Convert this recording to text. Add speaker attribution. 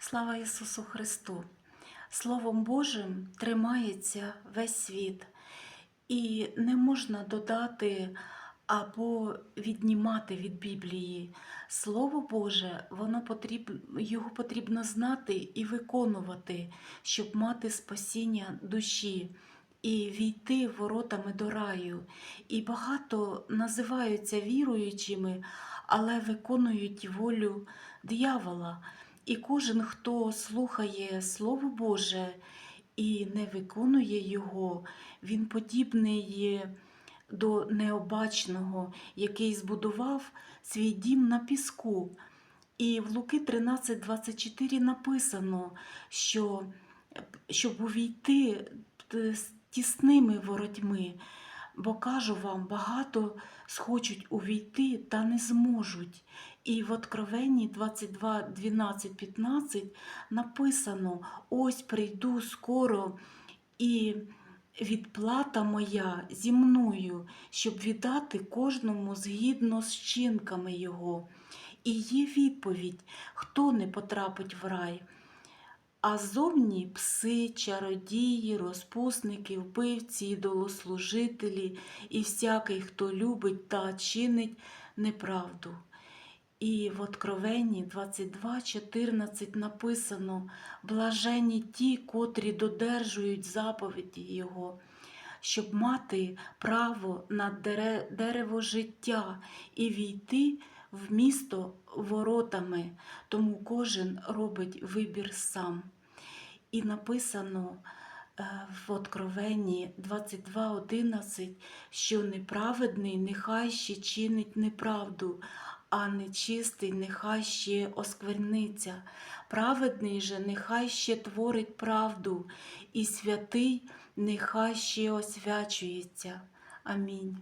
Speaker 1: Слава Ісусу Христу! Словом Божим тримається весь світ, і не можна додати або віднімати від Біблії. Слово Боже, воно потріб... його потрібно знати і виконувати, щоб мати спасіння душі. І війти воротами до раю. І багато називаються віруючими, але виконують волю диявола. І кожен, хто слухає Слово Боже і не виконує його, він подібний до необачного, який збудував свій дім на піску. І в Луки 13:24 написано, що щоб увійти тісними воротьми, бо кажу вам, багато схочуть увійти та не зможуть. І в Откровенні 22, 12, 15 написано: ось прийду скоро, і відплата моя зі мною, щоб віддати кожному згідно з чинками його. І є відповідь, хто не потрапить в рай. А зовні пси, чародії, розпусники, вбивці, ідолослужителі і всякий, хто любить та чинить неправду. І в Откровенні 22.14 написано: блаженні ті, котрі додержують заповіді Його, щоб мати право на дерево життя і війти в місто воротами, тому кожен робить вибір сам. І написано в Откровенні 22.11, що неправедний нехай ще чинить неправду, а нечистий нехай ще оскверниться. Праведний же нехай ще творить правду, і святий нехай ще освячується. Амінь.